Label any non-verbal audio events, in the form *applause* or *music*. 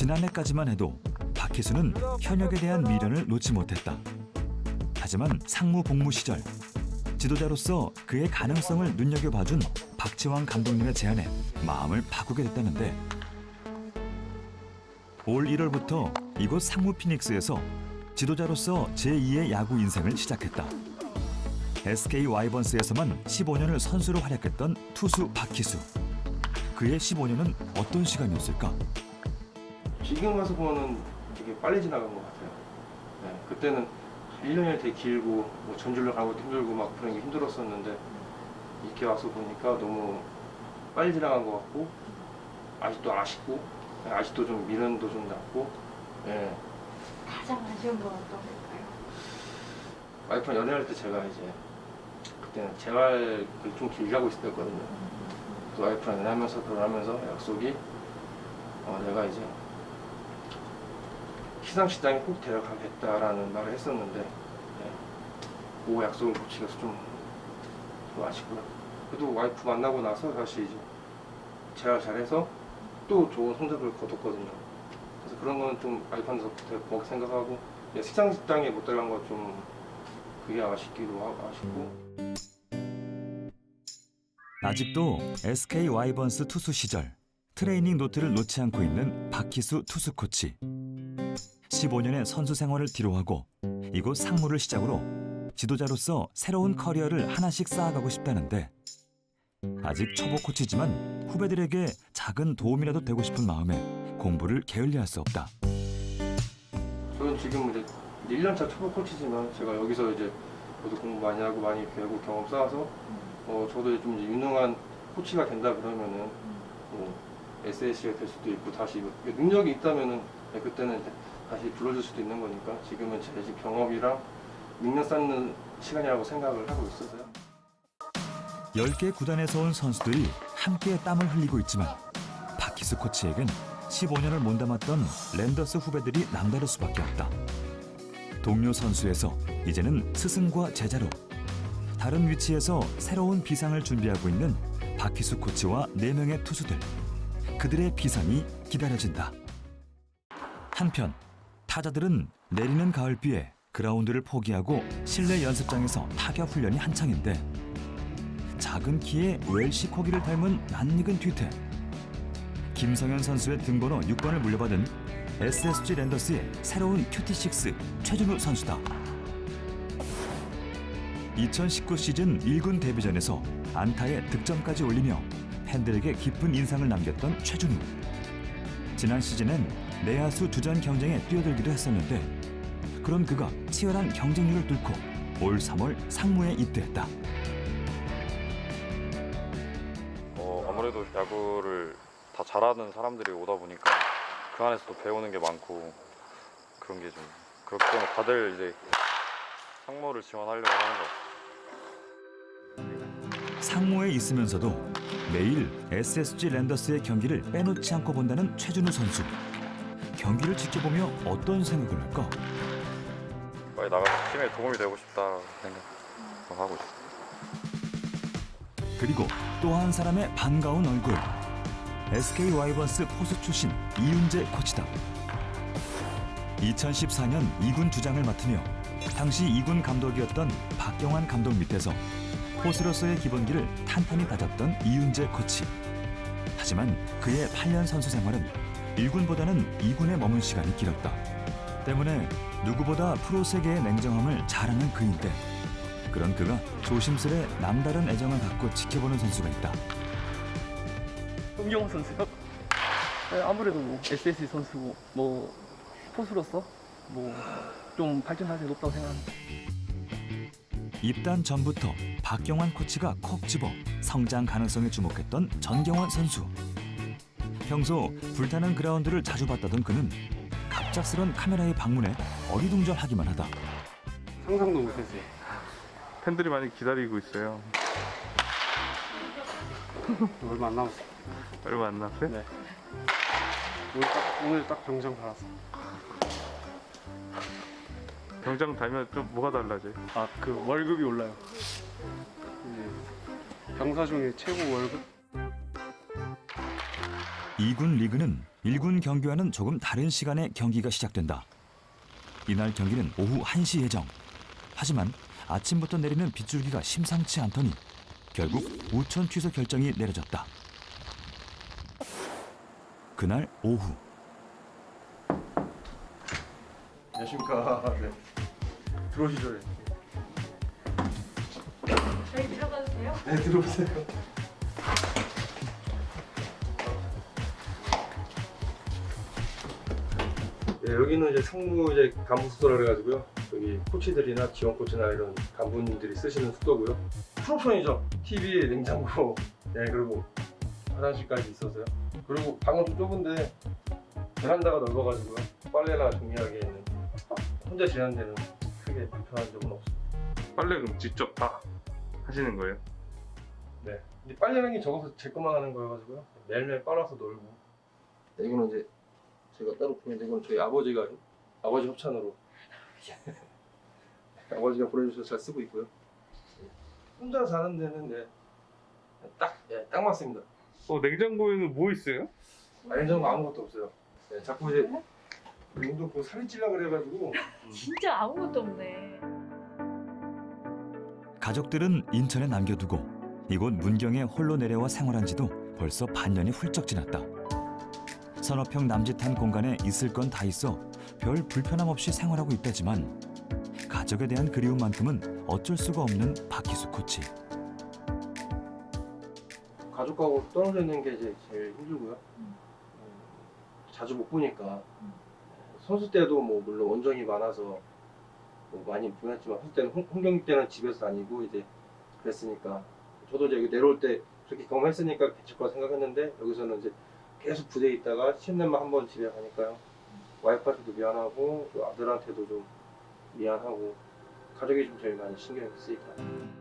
지난해까지만 해도 박희수는 현역에 대한 미련을 놓지 못했다. 하지만 상무 복무 시절 지도자로서 그의 가능성을 눈여겨봐준 박지왕 감독님의 제안에 마음을 바꾸게 됐다는데 올 1월부터 이곳 상무 피닉스에서 지도자로서 제2의 야구 인생을 시작했다. SK 와이번스에서만 15년을 선수로 활약했던 투수 박희수. 그의 15년은 어떤 시간이었을까? 지금 와서 보면 되게 빨리 지나간 것 같아요. 네, 그때는 1년이 되게 길고 뭐 전주를 가고 힘들고 막 그런 게 힘들었었는데 이렇게 와서 보니까 너무 빨리 지나간 것 같고 아직도 아쉽고 네, 아직도 좀 미련도 좀 남고 예. 가장 아쉬운 건 어떤 걸까요? 와이프랑 연애할 때 제가 이제 그때는 재활을 좀 길게 하고 있을 때였거든요. 그 와이프랑 연애하면서 결혼하면서 약속이 어, 내가 이제 시상식장에 꼭 데려가겠다라는 말을 했었는데 네, 그 약속을 못 지켜서 좀, 좀 아쉽고요. 그래도 와이프 만나고 나서 다시 이제 재활 잘해서 또 좋은 성적을 거뒀거든요. 그래서 그런 거는 좀 와이프한테서 생각하고 예, 시상식장에 못 들어간 거좀 그게 아쉽기도 하고 아쉽고 아직도 SK 와이번스 투수 시절 트레이닝 노트를 놓지 않고 있는 박희수 투수 코치. 15년의 선수 생활을 뒤로하고 이곳 상무를 시작으로 지도자로서 새로운 커리어를 하나씩 쌓아가고 싶다는데 아직 초보 코치지만 후배들에게 작은 도움이라도 되고 싶은 마음에 공부를 게을리할 수 없다. 저는 지금 이제 1년차 초보 코치지만 제가 여기서 이제 저도 공부 많이 하고 많이 배우고 경험 쌓아서 어, 저도 좀 이제 유능한 코치가 된다 그러면은 뭐 SSC가 될 수도 있고 다시 뭐 능력이 있다면은 네, 그때는 이제 다시 불러줄 수도 있는 거니까 지금은 제 이제 경험이랑 능력 쌓는 시간이라고 생각을 하고 있어서요. 10개 구단에서 온 선수들이 함께 땀을 흘리고 있지만 박희수 코치에겐 15년을 몸담았던 랜더스 후배들이 남다를 수밖에 없다. 동료 선수에서 이제는 스승과 제자로 다른 위치에서 새로운 비상을 준비하고 있는 박희수 코치와 4명의 투수들. 그들의 비상이 기다려진다. 한편 타자들은 내리는 가을비에 그라운드를 포기하고 실내 연습장에서 타격 훈련이 한창인데 작은 키에 웰시 코기를 닮은 낯익은 뒤태. 김성현 선수의 등번호 6번을 물려받은 SSG 랜더스의 새로운 큐티6 최준우 선수다. 2019 시즌 1군 데뷔전에서 안타에 득점까지 올리며 팬들에게 깊은 인상을 남겼던 최준우 지난 시즌엔 내야수 주전 경쟁에 뛰어들기도 했었는데 그런 그가 치열한 경쟁률을 뚫고 올 3월 상무에 입대했다 어, 아무래도 야구를 다 잘하는 사람들이 오다 보니까 그 안에서도 배우는 게 많고 그런 게 좀 그렇기 때문에 다들 이제 상무를 지원하려고 하는 것 같아요. 상무에 있으면서도 매일 SSG 랜더스의 경기를 빼놓지 않고 본다는 최준우 선수. 경기를 지켜보며 어떤 생각을 할까? 빨리 나가서 팀에 도움이 되고 싶다 생각 하고 있어요. 그리고 또 한 사람의 반가운 얼굴. SK 와이번스 포수 출신 이윤재 코치다. 2014년 2군 주장을 맡으며 당시 2군 감독이었던 박경환 감독 밑에서 포수로서의 기본기를 탄탄히 다졌던 이윤재 코치. 하지만 그의 8년 선수 생활은 1군보다는 2군에 머문 시간이 길었다. 때문에 누구보다 프로 세계의 냉정함을 잘 아는 그인데 그런 그가 조심스레 남다른 애정을 갖고 지켜보는 선수가 있다. 홍경호 선수요? 네, 아무래도 뭐 SSC 선수고 뭐 포수로서 뭐 좀 발전할 수 높다고 생각합니다. 입단 전부터 박경환 코치가 콕 집어 성장 가능성에 주목했던 전경환 선수. 평소 불타는 그라운드를 자주 봤다던 그는 갑작스런 카메라의 방문에 어리둥절하기만 하다. 상상도 못했어요. 팬들이 많이 기다리고 있어요. 얼마 안 남았어요. 얼마 안 남았어요? 네. 오늘 딱, 오늘 딱 병장 달았어. 병장 달면 좀 뭐가 달라져요? 아, 그 월급이 올라요. 이제 병사 중에 최고 월급? 2군 리그는 1군 경기와는 조금 다른 시간에 경기가 시작된다. 이날 경기는 오후 1시 예정. 하지만 아침부터 내리는 빗줄기가 심상치 않더니 결국 우천 취소 결정이 내려졌다. 그날 오후 안녕하십니까. 네. 들어오시죠. 네. 저희 들어가도 돼요? 네, 들어오세요. 네, 여기는 이제 상무 이제 간부 숙소라 그래가지고요. 여기 코치들이나 지원 코치나 이런 간부님들이 쓰시는 숙소고요. 프로폰이죠. TV, 냉장고, 네 그리고 화장실까지 있어서요. 그리고 방은 좀 좁은데 베란다가 넓어가지고요. 빨래나 정리하기에 있는 혼자 지내는 데는 크게 불편한 적은 없어요. 빨래 그럼 직접 다 하시는 거예요? 네. 근데 빨래는 게 적어서 제 것만 하는 거여가지고요. 매일매일 빨아서 놀고. 네, 이거는 이제 제가 따로 보는데 이건 저희 아버지가 아버지 협찬으로 *laughs* 아버지가 보내주셔서 잘 쓰고 있고요. 혼자 사는 데는 네, 딱, 네, 딱 맞습니다. 어 냉장고에는 뭐 있어요? 알정도 아무것도 없어요. 네, 자꾸 이제 운동고 살이 찔려 그래가지고 *laughs* 진짜 아무것도 없네. 가족들은 인천에 남겨두고 이곳 문경에 홀로 내려와 생활한 지도 벌써 반년이 훌쩍 지났다. 서너 평 남짓한 공간에 있을 건 다 있어 별 불편함 없이 생활하고 있다지만 가족에 대한 그리움만큼은 어쩔 수가 없는 박희수 코치. 가족하고 떨어져 있는 게 이제 제일 힘들고요. 음. 음, 자주 못 보니까 음. 선수 때도 뭐 물론 원정이 많아서 뭐 많이 보냈지만 선수 때는 홈, 홈 경기 때는 집에서 다니고 이제 그랬으니까 저도 이제 여기 내려올 때 그렇게 경험했으니까 괜찮을 거라 생각했는데 여기서는 이제 계속 부대에 있다가 쉬는 날만 한번 집에 가니까요. 와이프한테도 미안하고 또 아들한테도 좀 미안하고 가족이 좀 제일 많이 신경이 쓰이고